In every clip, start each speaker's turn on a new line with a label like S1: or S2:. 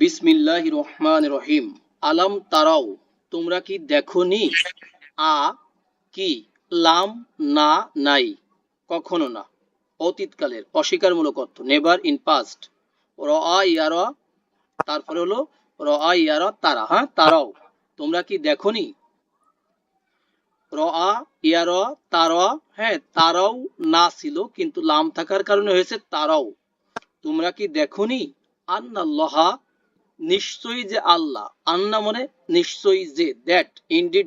S1: বিসমিল্লাহ রহমান রহিম। আলাম তারাও, তোমরা কি দেখনি? আ, কি, লাম, না, নাই? কখনো না। অতীতকালের অস্বীকারমূলক অর্থ নেভার ইন পাস্ট র আ ইয়ারা, তারপরে হলো র আ ইয়ারা, তারা। হ্যাঁ তারাও। তোমরা কি দেখনি? র আ ইয়ারা, তারা। হ্যাঁ তারাও না ছিল, কিন্তু লাম থাকার কারণে হয়েছে তারাও। তোমরা কি দেখনি? নিশ্চয়ই যে আল্লাহ। আন্না মানে নিশ্চয়ই যে দ্যাট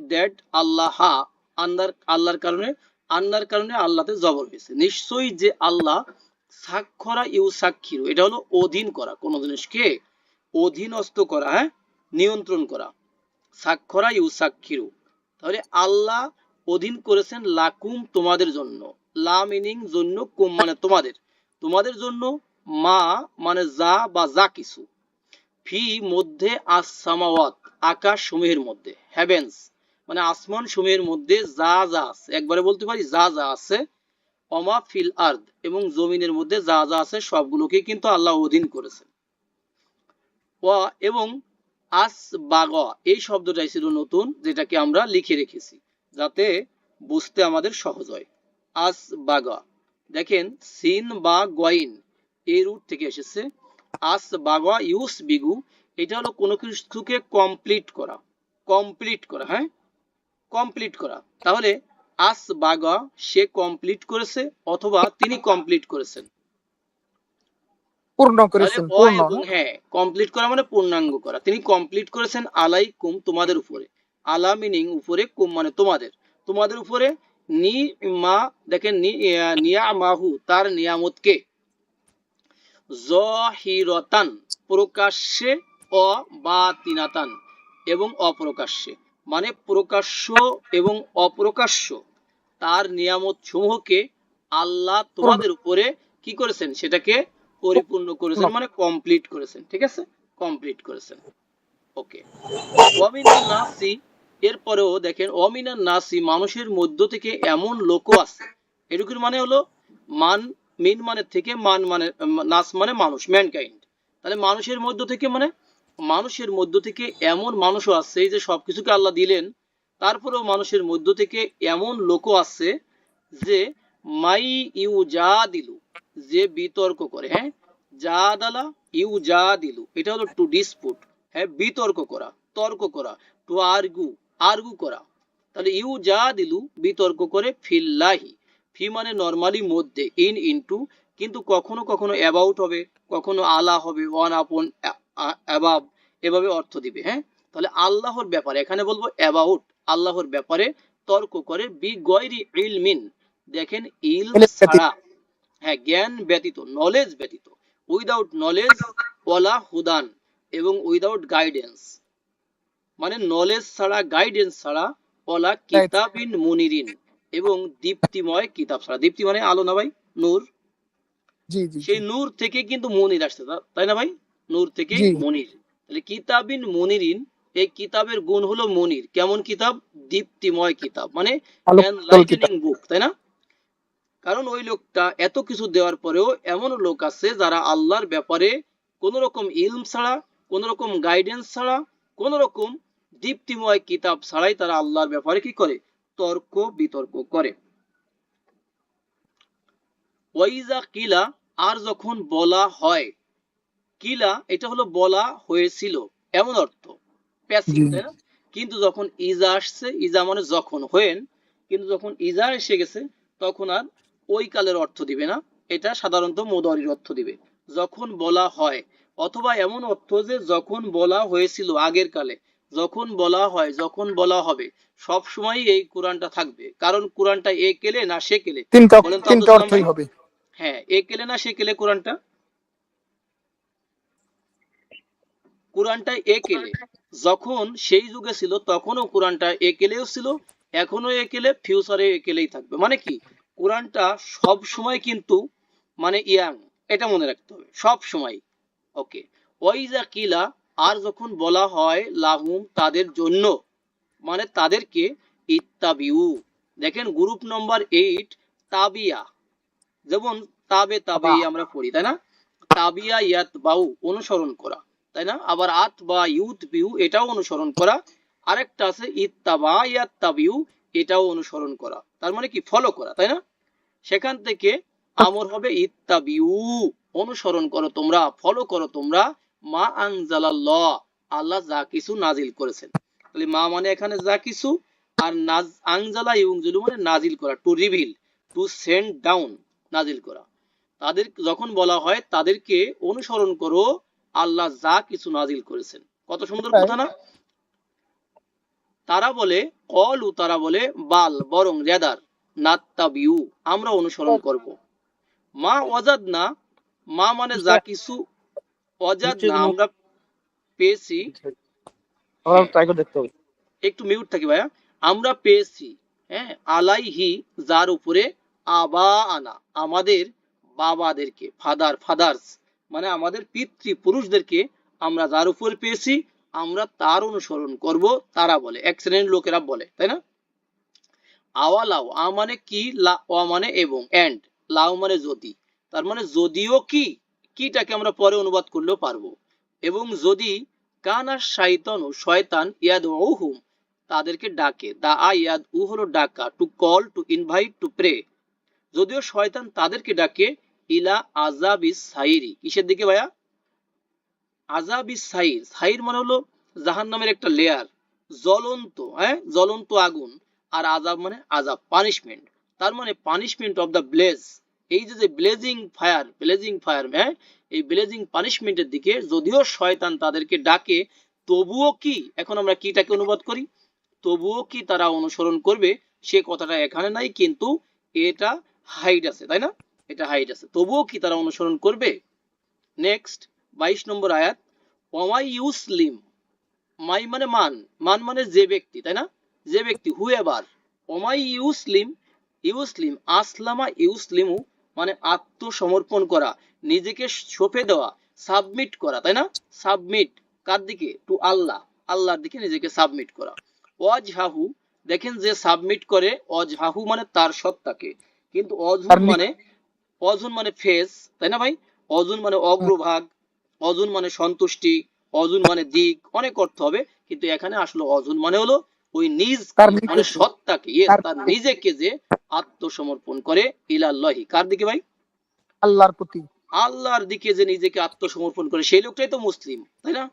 S1: দ্যাট আল্লাহ, আন্নার, আল্লাহর কারণে, আন্নার কারণে আল্লাহতে জবর হয়েছে। নিশ্চয়ই যে আল্লাহ সাক্ষরা ইউ সাক্ষীর। এটা হলো অধীন করা। কোন জিনিসকে অধীনস্থ করা হ্যাঁ? নিয়ন্ত্রণ করা। সাক্ষরা ইউ সাক্ষীর। তাহলে আল্লাহ অধীন করেছেন লাকুম তোমাদের জন্য। লা মিনিং জন্য কুম মানে তোমাদের। তোমাদের জন্য মা মানে যা বা যা কিছু। ফি মধ্যে আসামাওয়াত আকাশ সমূহের মধ্যে হেভেন্স মানে আসমান সমূহের মধ্যে যা যা আছে। একবারে বলতে পারি যা যা আছে অমা ফিল আর্দ, এবং জমিনের মধ্যে যা যা আছে সবগুলোকে কিন্তু আল্লাহ অধীন করেছেন। এবং আস বাগা, এই শব্দটাই ছিল নতুন, যেটাকে আমরা লিখে রেখেছি, যাতে বুঝতে আমাদের সহজ হয়। আস বাগা, দেখেন, সিন বা গয়েন এই রুট থেকে এসেছে। আস বাগা ইউস বিগু। এটা হলো কোনো কিছুকে কমপ্লিট করা। কমপ্লিট করা হ্যাঁ? কমপ্লিট করা। তাহলে আস বাগা সে কমপ্লিট করেছে অথবা তিনি কমপ্লিট করেছেন।
S2: পূর্ণ করেছেন পূর্ণ
S1: হ্যাঁ? কমপ্লিট করা মানে পূর্ণাঙ্গ করা। তিনি কমপ্লিট করেছেন আলাইকুম তোমাদের উপরে। আলা মিনিং উপরে কুম মানে তোমাদের। তোমাদের উপরে নি মা দেখেন নি- আহ, নিয়ামাহু তার নিয়ামতকে। জহিরতান, প্রকাশ্যে অ বা তিনাতান এবং অপ্রকাশ্যে। মানে প্রকাশ্য এবং অপ্রকাশ্য। তার নিয়ামত সমূহকে আল্লাহ তোমাদের উপরে কি করেছেন? সেটাকে পরিপূর্ণ করেছেন মানে কমপ্লিট করেছেন। ঠিক আছে? কমপ্লিট করেছেন। ওকে ওয়ামিনান নাসি, এরপরেও দেখেন ওয়ামিনান নাসি মানুষের মধ্য থেকে এমন লোকও আছে। এটুকুর মানে হলো, মান মিন মানে থেকে মান মানে নাস মানে মানুষ ম্যানকাইন্ড তাহলে মানুষের মধ্য থেকে মানে মানুষের মধ্য থেকে এমন মানুষও এই যে সবকিছুকে আল্লাহ দিলেন, তারপরেও মানুষের মধ্য থেকে এমন লোকও আছে যে, মাই ইউ যা দিলু, যে বিতর্ক করে হ্যাঁ? যা দালা ইউ যা দিলু, এটা হলো টু ডিসপুট হ্যাঁ? বিতর্ক করা, তর্ক করা টু আর্গু আর্গু করা। তাহলে ইউ যা দিলু, বিতর্ক করে, ফিল্লাহি। ফি মানে নর্মালি মধ্যে ইন ইনটু কিন্তু কখনো কখনো অ্যাবাউট হবে কখনো আলা হবে ওয়ান আপন অ্যাবাব এভাবে অর্থ দিবে হ্যাঁ? তাহলে আল্লাহর ব্যাপারে এখানে বলব অ্যাবাউট আল্লাহর ব্যাপারে তর্ক করে বি গয়রি ইলমিন দেখেন ইল ছাড়া হ্যাঁ জ্ঞান ব্যতীত নলেজ ব্যতীত উইদাউট নলেজ ওয়ালা হুদান এবং উইদাউট গাইডেন্স মানে নলেজ ছাড়া গাইডেন্স ছাড়া ওলা কিতাবিন মুনিরিন এবং দীপ্তিময় কিতাব ছাড়া। দীপ্তি মানে আলো না ভাই? নূর।
S2: জি জি
S1: সেই নূর থেকে কিন্তু মনির আসছে তাই না ভাই? নূর থেকে মনির। তাহলে কিতাবিন মনিরিন এই কিতাবের গুণ হলো মনির। কেমন কিতাব? দীপ্তিময় কিতাব। মানে বুক তাই না? কারণ ওই লোকটা এত কিছু দেওয়ার পরেও এমন লোক আছে যারা আল্লাহর ব্যাপারে কোন রকম ইলম ছাড়া কোন রকম গাইডেন্স ছাড়া কোন রকম দীপ্তিময় কিতাব ছাড়াই তারা আল্লাহর ব্যাপারে কি করে? তর্ক বিতর্ক করে। ওয়াইজা কিলা আর যখন বলা হয় কিলা এটা হলো বলা হয়েছিল এমন অর্থ। প্যাসিভ তাই না? কিন্তু যখন ইজা আসছে ইজা মানে যখন হয়েন কিন্তু যখন ইজা এসে গেছে তখন আর ওই কালের অর্থ দিবে না এটা সাধারণত মোদরির অর্থ দিবে। যখন বলা হয় অথবা এমন অর্থ যে যখন বলা হয়েছিল আগের কালে যখন বলা হয় যখন বলা হবে সব সময় এই কোরআনটা থাকবে। কারণ কোরআনটা এ কেলে না সে কেলে?
S2: তিনটা অর্থই হবে।
S1: হ্যাঁ এ কেলে না সে কেলে কোরআনটা? কোরআনটা এ কেলে। যখন সেই যুগে ছিল তখনও কোরআনটা এ কেলেও ছিল এখনও এ কেলে ফিউচারে এ কেলেই থাকবে। মানে কি? কোরআনটা সব সময় কিন্তু মানে ইয়াং এটা মনে রাখতে হবে সব সময়। ওকে। ওয়াইজা কিলা আর যখন বলা হয় লাহুম তাদের জন্য মানে তাদেরকে ইত্তাবিউ। দেখেন গ্রুপ নম্বর এইট তাবিয়া। যেমন তাবে তাবে আমরা পড়ি তাই না? তাবিয়া ইয়াত বাউ অনুসরণ করা তাই না? আবার আত বা ইউত বিউ এটাও অনুসরণ করা। আরেকটা আছে ইত্তাবা ইয়াত তাবিউ এটাও অনুসরণ করা। তার মানে কি? ফলো করা তাই না? সেখান থেকে আমর হবে ইত্তাবিউ অনুসরণ করো তোমরা ফলো করো তোমরা। মা আল্লাহ যা কিছু নাজিল করেছেন। তাহলে মা মানে এখানে যা কিছু আর নাজ ইউনজুলু মানে নাজিল করা to reveal to send down নাজিল করা। তাদের যখন বলা হয় তাদেরকে অনুসরণ করো আল্লাহ যা কিছু নাজিল করেছেন। কত সুন্দর কথা না? তারা বলে কলু তারা বলে বাল বরং রেদার নাত্তাবিউ আমরা অনুসরণ করব। মা ওয়াজাদ না মা মানে যা কিছু অজাদ না আমরা পেয়েছি।
S2: ট্রাই করে দেখতে হবে।
S1: একটু মিউট থাকি ভাইয়া। আমরা পেয়েছি হ্যাঁ আলাইহি যার উপরে আবা আনা আমাদের বাবাদেরকে ফাদার ফাদার্স মানে আমাদের পিতৃ পুরুষদেরকে আমরা যার উপরে পেয়েছি আমরা তার অনুসরণ করব তারা বলে এক শ্রেণির লোকেরা বলে তাই না? আওয়ালাও আ মানে কি লা মানে এবং এন্ড লাও মানে যদি তার মানে যদিও কি কিটাকে আমরা পরে অনুবাদ করলেও পারব। এবং যদি কানা শাইতানু, শয়তান ইয়াদ হুম তাদেরকে ডাকে, দা আয়াদ উ হলো ডাকা to call to invite to pray যদিও শয়তান তাদেরকে ডাকে, ইলা আজাবিস সাইরি, কিসের দিকে ভাইয়া? আজাবিস সাইর সাইর মানে হলো জাহান্নামের একটা লেয়ার জ্বলন্ত হ্যাঁ? জ্বলন্ত আগুন। আর আজাব মানে আজাব পানিশমেন্ট তার মানে পানিশমেন্ট অফ দ্য ব্লেজ এই যে ব্লেজিং ফায়ার ব্লেজিং ফায়ার হ্যাঁ? এই ব্লেজিং পানিশমেন্টের দিকে যদিও শয়তান তাদেরকে ডাকে, তবুও কি এখন আমরা কিটাকে অনুবাদ করি? তবুও কি তারা অনুসরণ করবে? সে কথাটা এখানে নাই, কিন্তু এটা হাইট আছে, তাই না? এটা হাইট আছে। তবুও কি তারা অনুসরণ করবে? নেক্সট বাইশ নম্বর আয়াত ওমাই ইউসলিম, মাই মানে মান মান মানে যে ব্যক্তি, তাই না? যে ব্যক্তি হু এবার ওমাই ইউসলিম ইউসলিম, আসলামা ইউসলিমু মানে আত্মসমর্পণ করা নিজেকে সঁপে দেওয়া সাবমিট করা তাই না? সাবমিট কার দিকে? টু আল্লাহ। আল্লাহর দিকে নিজেকে সাবমিট করা। অজহাহু দেখেন যে সাবমিট করে অজহাহু মানে তার সত্তাকে। কিন্তু অজুন মানে অজুন মানে ফেস তাই না ভাই? অজুন মানে অগ্রভাগ অজুন মানে সন্তুষ্টি অজুন মানে দিক অনেক অর্থ হবে। কিন্তু এখানে আসলে অজুন মানে হলো ওই নিজ মানে সত্তাকে
S2: তার
S1: তার নিজেকে যে আত্মসমর্পণ করে ইলাল্লাহি। কার দিকে ভাই?
S2: আল্লাহর প্রতি।
S1: আল্লাহর দিকে যে নিজেকে আত্মসমর্পণ করে সেই লোকটাই তো মুসলিম তাই না?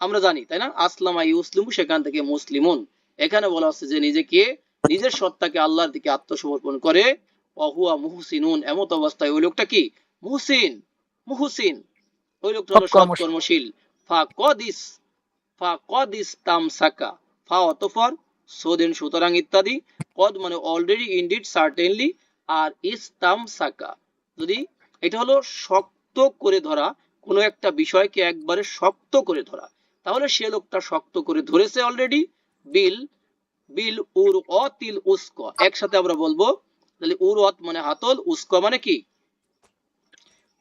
S1: আমরা জানি তাই না? আসলামা ইউসলিম সেখান থেকে মুসলিমুন। এখানে বলা হচ্ছে যে নিজেকে নিজের সত্তাকে আল্লাহর দিকে আত্মসমর্পণ করে অহুয়া মুহসিনুন এমত অবস্থায় ওই লোকটা কি? মুহসিন মুহসিন। ওই লোকটা হলো। সৎকর্মশীল। ফা কদিস ফা কদিস তামসাকা। ফা অতফর সোদেন সুতরাং ইত্যাদি। কদ মানে অলরেডি ইনডিড সার্টেনলি আর ইস্তাম সাকা। যদি এটা হলো শক্ত করে ধরা, কোনো একটা বিষয়কে একবারে শক্ত করে ধরা। তাহলে সে লোকটা শক্ত করে ধরেছে অলরেডি বিল বিল উর অতিল উস্ক। একসাথে আমরা বলব, তাহলে উর অত মানে হাতল উস্ক মানে কি?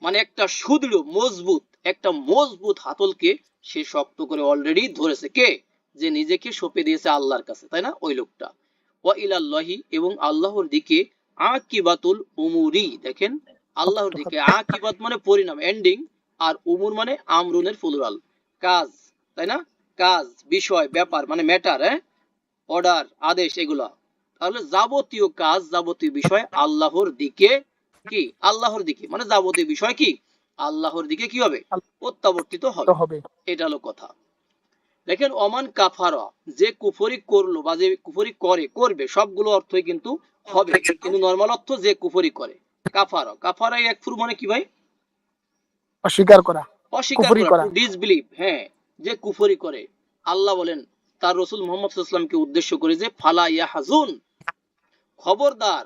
S1: মানে একটা সুদৃঢ়, মজবুত, একটা মজবুত হাতলকে সে শক্ত করে অলরেডি ধরেছে। কে? যে নিজেকে সঁপে দিয়েছে আল্লাহর কাছে তাই না? ওই লোকটা। ওয়া ইলাল্লাহি এবং আল্লাহর দিকে আকিবাতুল উমুরি দেখেন? আল্লাহর দিকে আকিবাত মানে পরিণাম এন্ডিং আর উমুর মানে আমরুনের ফুলরাল কাজ তাই না? কাজ বিষয় ব্যাপার মানে ম্যাটার হ্যাঁ? অর্ডার আদেশ এগুলা। তাহলে যাবতীয় কাজ যাবতীয় বিষয় আল্লাহর দিকে কি? আল্লাহর দিকে মানে যাবতীয় বিষয় কি? আল্লাহর দিকে কি হবে? প্রত্যাবর্তিত হবে। এটা হলো কথা। দেখেন অমান কাফারা যে কুফরি করল বা যে কুফরি করে করবে সবগুলো অর্থই কিন্তু হবে। কিন্তু নর্মাল অর্থ যে কুফরি করে কাফারা। কাফারা এক ফুর মানে কি ভাই?
S2: অস্বীকার করা।
S1: অস্বীকার করা। ডিসবিলিভ হ্যাঁ যে কুফরি করে। আল্লাহ বলেন তার রসুল মোহাম্মদ সাল্লামকে উদ্দেশ্য করে যে ফালা ইয়া হাজুন খবরদার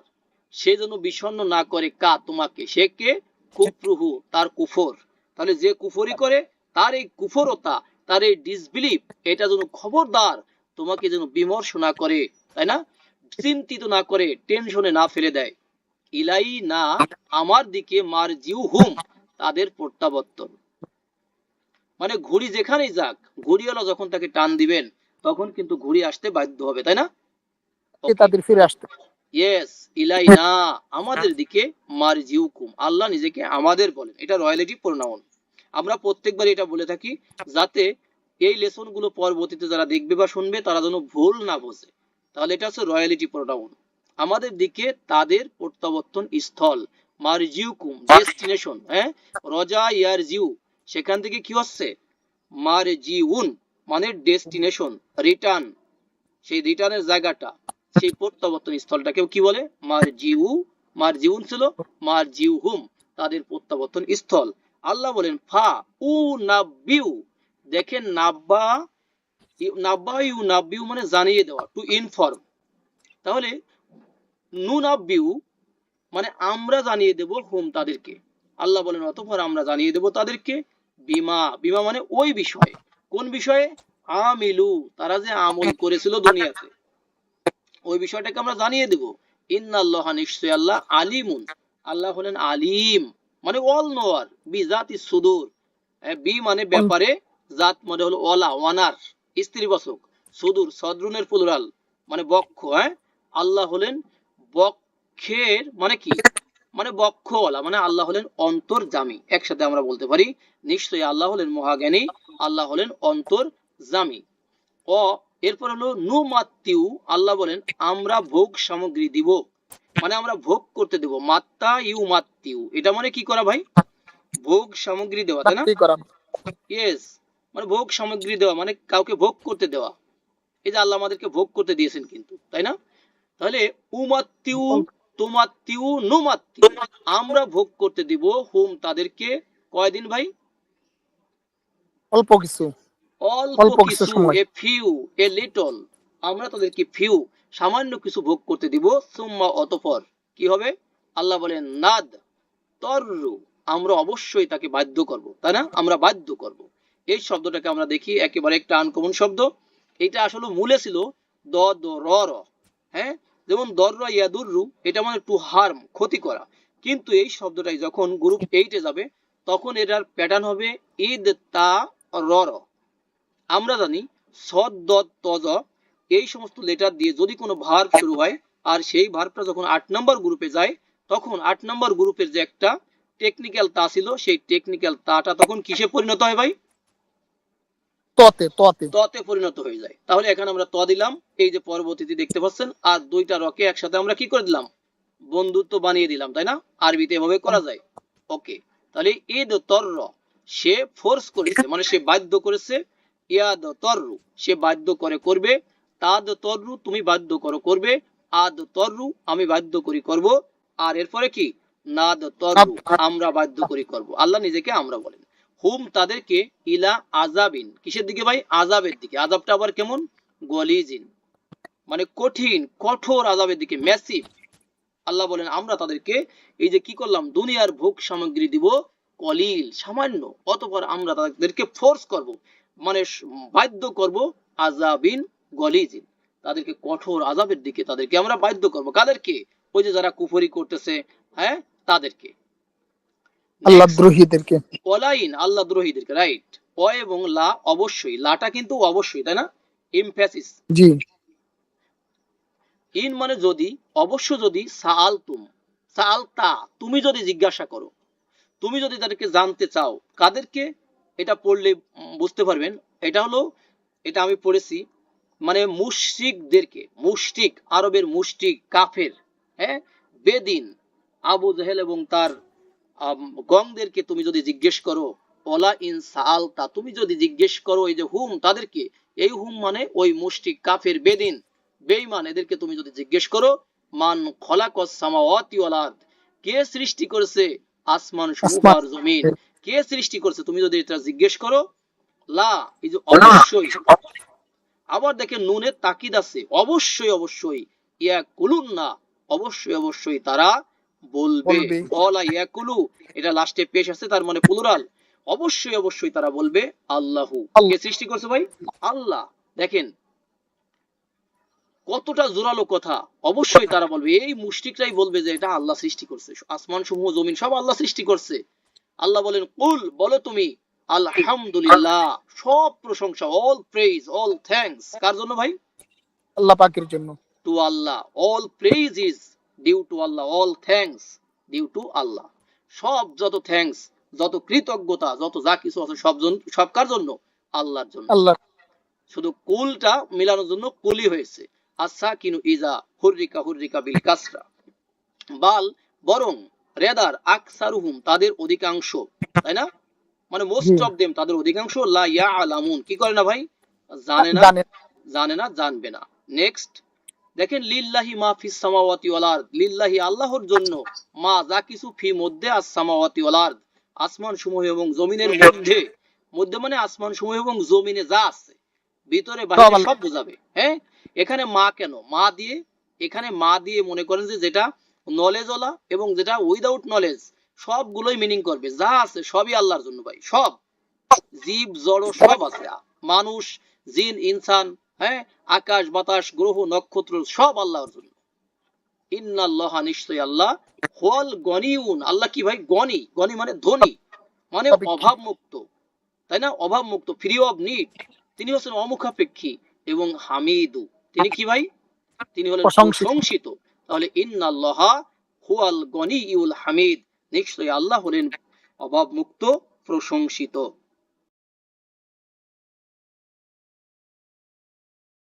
S1: সে যেন বিষণ্ণ না করে কা তোমাকে সে কে? কুফরুহু তার কুফর। তাহলে যে কুফরি করে তার এই কুফরতা তার এই ডিসবিলিভ এটা যেন খবরদার তোমাকে যেন বিমর্ষ না করে তাই না? চিন্তিত না করে টেনশনে না ফেলে দেয়। ইলাই না আমার দিকে মার জিউ হুম তাদের প্রত্যাবর্তন। মানে ঘুড়ি যেখানেই যাক ঘুড়িওয়ালা যখন তাকে টান দিবেন তখন কিন্তু ঘুড়ি আসতে বাধ্য হবে তাই না?
S2: তাদের ফিরে আসতে।
S1: ইয়েস ইলাইনা আমাদের দিকে মারজিউকুম আল্লাহ নিজেকে আমাদের বলেন এটা রয়্যালিটি প্রোনাউন আমরা প্রত্যেকবার এটা বলে থাকি, যাতে এই লেসনগুলো পরবর্তীতে যারা দেখবে বা শুনবে, তারা যেন ভুল না বোঝে। তাহলে এটা হচ্ছে রয়্যালিটি প্রোনাউন আমাদের দিকে তাদের প্রত্যাবর্তন স্থল, মারজিউকুম, ডেস্টিনেশন হ্যাঁ? রজা ইয়ার জিউ সেখান থেকে কি হচ্ছে? মারজিউন মানে ডেস্টিনেশন, রিটার্ন, সেই রিটার্নের জায়গাটা, সেই প্রত্যাবর্তন স্থলটাকে কি বলে? মারজিউ, মারজিউন ছিল, মারজিউহুম, তাদের প্রত্যাবর্তন স্থল। আল্লাহ বলেন, ফা উ নাব্বিউ দেখেন নাব্বা নাব্বা ইউ নাব্বিউ মানে জানিয়ে দেওয়া টু ইনফর্ম তাহলে নু নাব্বিউ মানে আমরা জানিয়ে দেব হুম তাদেরকে। আল্লাহ বলেন, অতঃপর আমরা জানিয়ে দেব তাদেরকে বিমা। বিমা মানে ওই বিষয়ে। কোন বিষয়ে? আমিলু, তারা যে আমল করেছিল দুনিয়াতে। ওই বিষয়টাকে আমরা জানিয়ে দেব। ইন্নাল্লাহ নিশ্চয় আল্লাহ আলিমুন। আল্লাহ হলেন আলিম। মানে অল নোয়ার বি জাতি সুদূর। বি মানে ব্যাপারে, জাত মানে হলো ওয়ালা ওয়ানার স্ত্রীবাচক সুদূর, সদরুনের প্লুরাল মানে বক্ষ হ্যাঁ? আল্লাহ হলেন বক্ষের মানে কি? মানে বক্ষওয়ালা মানে আল্লাহ হলেন অন্তর্জামী, একসাথে আমরা বলতে পারি। নিশ্চয়ই আল্লাহ হলেন মহাজ্ঞানী, আল্লাহ হলেন অন্তর্জামী। অ, এরপর হলো নু মাতিউ আল্লাহ বলেন, আমরা ভোগ সামগ্রী দিব। মানে আমরা ভোগ করতে দেব মাত্তা ইউ মাত্তিউ এটা মানে কি করা ভাই? ভোগ সামগ্রী দেওয়া তাই না? ইয়েস মানে ভোগ সামগ্রী দেওয়া মানে কাউকে ভোগ করতে দেওয়া। এই যে আল্লাহ আমাদেরকে ভোগ করতে দিয়েছেন কিন্তু তাই না? তাহলে উমাত্তিউ তুমাত্তিউ নুমাত্তিউ আমরা ভোগ করতে দিব হুম তাদেরকে। কয়দিন ভাই?
S2: অল্প কিছু।
S1: অল্প
S2: কিছু।
S1: এ ফিউ এ লিটল আমরা তাদেরকে ফিউ সামান্য কিছু ভোগ করতে দিব, সুম্মা অতপর। কি হবে? আল্লাহ বলেন, নাদ তর্রু। আমরা অবশ্যই তাকে বাধ্য করব, তাই না? আমরা বাধ্য করব। এই শব্দটাকে আমরা দেখি, একেবারে একটা আনকমন শব্দ। এটা আসলে মূলে ছিল দ দ র হ্যাঁ? যেমন দর ইয়াদুররু, এটা মানে টু হার্ম ক্ষতি করা। কিন্তু এই শব্দটাই যখন গ্রুপ এইটে যাবে, তখন এটার প্যাটার্ন হবে ঈদ তা র আমরা জানি সদ দত তজ এই সমস্ত লেটার দিয়ে যদি কোনো ভার্ব শুরু হয় আর সেই ভার্বটা যখন আট নম্বর গ্রুপে যায় তখন আট নম্বর গ্রুপের যে একটা টেকনিক্যাল তা ছিল সেই টেকনিক্যাল তাটা তখন কিসে পরিণত হয় ভাই?
S2: ততে ততে।
S1: ততে পরিণত হয়ে যায়। তাহলে এখানে আমরা ত দিলাম এই যে পরবর্তীতে দেখতে পাচ্ছেন আর দুইটা রকে একসাথে আমরা কি করে দিলাম? বন্ধুত্ব বানিয়ে দিলাম তাই না? আরবিতে এভাবে করা যায়। ওকে তাহলে ঈদ তর্র সে ফোর্স করেছে মানে সে বাধ্য করেছে ইয়াদ তর্রু সে বাধ্য করে করবে তাদ তর্রু তুমি বাধ্য করো করবে। আদ তর্রু আমি বাধ্য করি করব। আর এরপরে কি? নাদ তর্রু আমরা বাধ্য করি করব। আল্লাহ নিজেকে আমরা বলেন। হুম তাদেরকে ইলা আজাবিন কিসের দিকে ভাই? আজাবের দিকে। আজাবটা আবার কেমন? গলিজিন। মানে কঠিন কঠোর আজাবের দিকে। ম্যাসিভ আল্লাহ বলেন আমরা তাদেরকে এই যে কি করলাম? দুনিয়ার ভোগ সামগ্রী দিব কলিল সামান্য। অতপর আমরা তাদেরকে ফোর্স করব। মানে বাধ্য করব আজাবিন গলিজিন তাদেরকে কঠোর আজাবের দিকে তাদেরকে আমরা বাধ্য করব। কাদেরকে? ওই যে যারা কুফরি করতেছে হ্যাঁ? তাদেরকে।
S2: আল্লাহ দ্রোহীদেরকে।
S1: আল্লাহ দ্রোহীদেরকে রাইট অ এবং লা অবশ্যই। লাটা কিন্তু অবশ্যই তাই না? Emphasis
S2: G.
S1: ইন মানে যদি অবশ্য যদি সাল তুম সাল তা তুমি যদি জিজ্ঞাসা করো তুমি যদি তাদেরকে জানতে চাও কাদেরকে? এটা পড়লে বুঝতে পারবেন। এটা হলো এটা আমি পড়েছি মানে মুশরিকদেরকে মুশরিক আরবের মুশরিক কাফের হ্যাঁ? বেদিন আবু জাহেল এবং তার গংদেরকে তুমি যদি জিজ্ঞেস করো ওলা ইন সালতা তুমি যদি জিজ্ঞেস করো এই যে হুম তাদেরকে এই হুম মানে ওই মুশরিক কাফের বেদিন বেঈমান এদেরকে তুমি যদি জিজ্ঞেস করো মান খলাকস সামাওয়াতি ওয়াল আরদ কে সৃষ্টি করেছে আসমান সমূহ আর জমিন? কে সৃষ্টি করেছে? তুমি যদি এটা জিজ্ঞেস করো লা এই যে অবশ্যই। আবার দেখেন নুনের তাকিদ আছে। অবশ্যই অবশ্যই। ইয়া কুলুন না অবশ্যই অবশ্যই তারা বলবে। বলা ইয়াকুলু এটা লাস্টে পেশ আছে তার মানে প্লুরাল অবশ্যই অবশ্যই তারা বলবে আল্লাহু। কে সৃষ্টি করছে ভাই? আল্লাহ। দেখেন কতটা জোরালো কথা। অবশ্যই তারা বলবে। এই মুশরিকরাই বলবে যে এটা আল্লাহ সৃষ্টি করছে। আসমান সমূহ জমিন সব আল্লাহ সৃষ্টি করছে। আল্লাহ বলেন কুল বলো তুমি আলহামদুলিল্লাহ। সব প্রশংসা অল প্রেইজ অল থ্যাঙ্কস কার জন্য ভাই?
S2: আল্লাহ পাকের জন্য।
S1: To Allah all praise is due to Allah all thanks due to Allah সব যত থ্যাঙ্কস যত কৃতজ্ঞতা যত যা কিছু আছে সব জন সব কার জন্য? আল্লাহর জন্য।
S2: আল্লাহ
S1: শুধু কুলটা মিলানোর জন্য কুলি হয়েছে। আচ্ছা কিনু ইজা হুররিকা হুররিকা বিল কাসরা। বাল বরং রেদার আকসারুহুম তাদের অধিকাংশ। তাই না? মানে মোস্ট অফ দেম তাদের অধিকাংশ লা ইয়া আলামুন কি করে না ভাই? জানে না? জানে না। জানবে না। নেক্সট দেখেন লিল্লাহি মা ফিস সামাওয়াতি ওয়াল আরদ। লিল্লাহি আল্লাহর জন্য মা যা কিছু ফি মধ্যে আস সামাওয়াতি ওয়াল আরদ আসমান সমূহ এবং জমিনের মধ্যে মধ্যে মানে আসমান সমূহ এবং জমিনে যা আছে ভিতরে বাইরে। সব বোঝাবে। হ্যাঁ? এখানে মা কেন? মা দিয়ে এখানে মা দিয়ে মনে করেন যে যেটা নলেজ ওলা এবং যেটা উইদাউট নলেজ সবগুলোই মিনিং করবে। যা আছে সবই আল্লাহর জন্য ভাই সব। জীব জড় সব আছে। মানুষ জিন ইনসান হ্যাঁ? আকাশ বাতাস গ্রহ নক্ষত্র সব আল্লাহর জন্য। ইন্নাল্লাহ নিশ্চয় আল্লাহ হোয়াল গনিউন। আল্লাহ কি ভাই? গনি। গনি মানে ধনী মানে অভাব মুক্ত তাই না? অভাব মুক্ত ফ্রি অফ নিড তিনি হচ্ছেন অমুখাপেক্ষী এবং হামিদু। তিনি কি ভাই? তিনি হলেন প্রশংসিত। তাহলে ইন্নাল্লাহ হুয়াল গনিউল হামিদ। নিশ্চয় আল্লাহ হলেন অভাব মুক্ত প্রশংসিত।